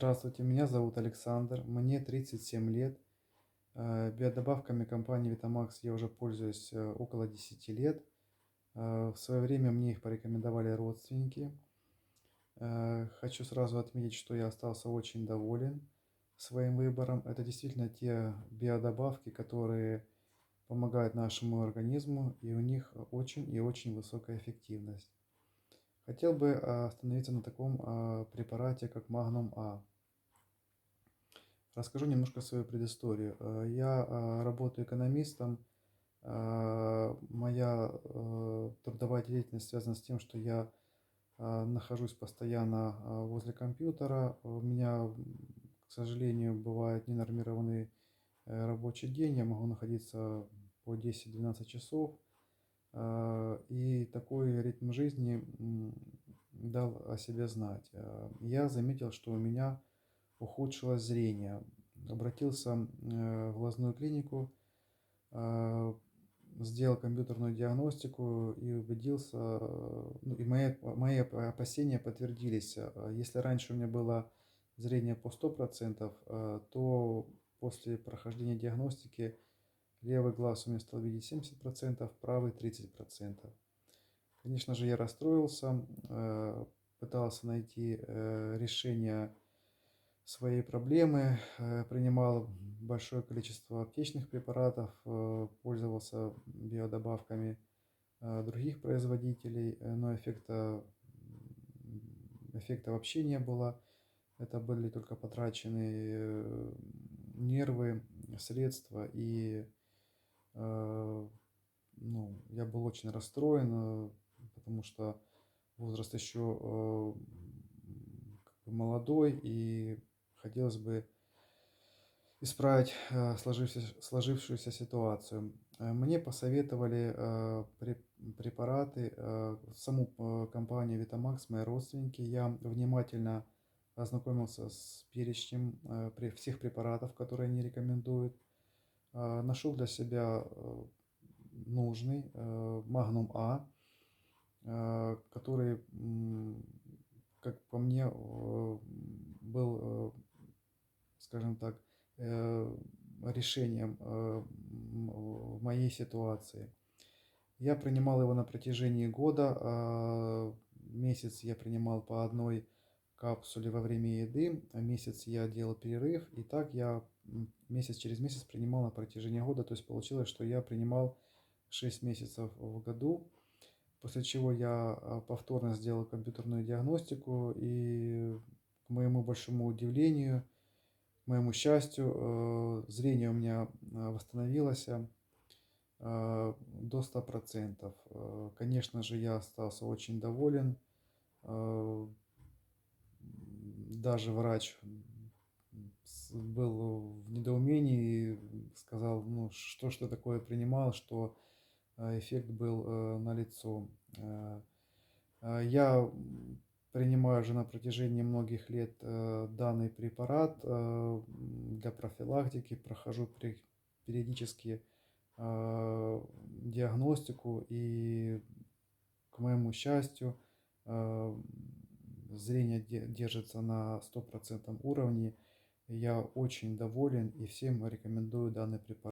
Здравствуйте, меня зовут Александр, мне 37 лет. Э, Биодобавками компании Vitamax я уже пользуюсь э, около 10 лет. Э, В свое время мне их порекомендовали родственники. Хочу сразу отметить, что я остался очень доволен своим выбором. Это действительно те биодобавки, которые помогают нашему организму, и у них очень и очень высокая эффективность. Хотел бы э, остановиться на таком э, препарате, как Magnum А. Расскажу немножко свою предысторию. Э, Я работаю экономистом. Моя трудовая деятельность связана с тем, что я нахожусь постоянно возле компьютера. У меня, к сожалению, бывает ненормированный э, рабочий день. Я могу находиться по 10-12 часов. Э, И такой ритм жизни дал о себе знать. Э, Я заметил, что у меня ухудшилось зрение. Обратился э, в глазную клинику, сделал компьютерную диагностику и убедился, ну, и мои, мои опасения подтвердились. Если раньше у меня было зрение по 100%, э, то после прохождения диагностики левый глаз у меня стал видеть 70%, правый 30%. Конечно же, я расстроился, э, пытался найти э, решение своей проблемы, э, принимал большое количество аптечных препаратов, пользовался биодобавками других производителей, но эффекта, эффекта вообще не было. Это были только потраченные нервы, средства, и ну, я был очень расстроен, э, потому что возраст еще э, как бы молодой, и хотелось бы исправить э, сложившуюся, сложившуюся ситуацию. Э, Мне посоветовали э, пре- препараты, э, саму э, компанию Vitamax, мои родственники. Я внимательно ознакомился с перечнем э, всех препаратов, которые они рекомендуют. Э, Нашел для себя э, нужный Magnum А, э, который, м, как по мне, был, скажем так, решением в моей ситуации. Я принимал его на протяжении года. а, Месяц я принимал по одной капсуле во время еды, месяц я делал перерыв. И так я месяц через месяц принимал на протяжении года. То есть получилось, что я принимал 6 месяцев в году. После чего я а, повторно сделал компьютерную диагностику. И к моему большому удивлению, к моему счастью, э, зрение у меня а, восстановилось а, до 100%. Э, Конечно же, я остался очень доволен. Даже врач был в недоумении и сказал, ну что ты такое принимал, что э, эффект был э, налицо. Э, Я принимаю уже на протяжении многих лет данный препарат для профилактики, прохожу периодически диагностику и, к моему счастью, зрение де- держится на стопроцентном уровне. Я очень доволен и всем рекомендую данный препарат.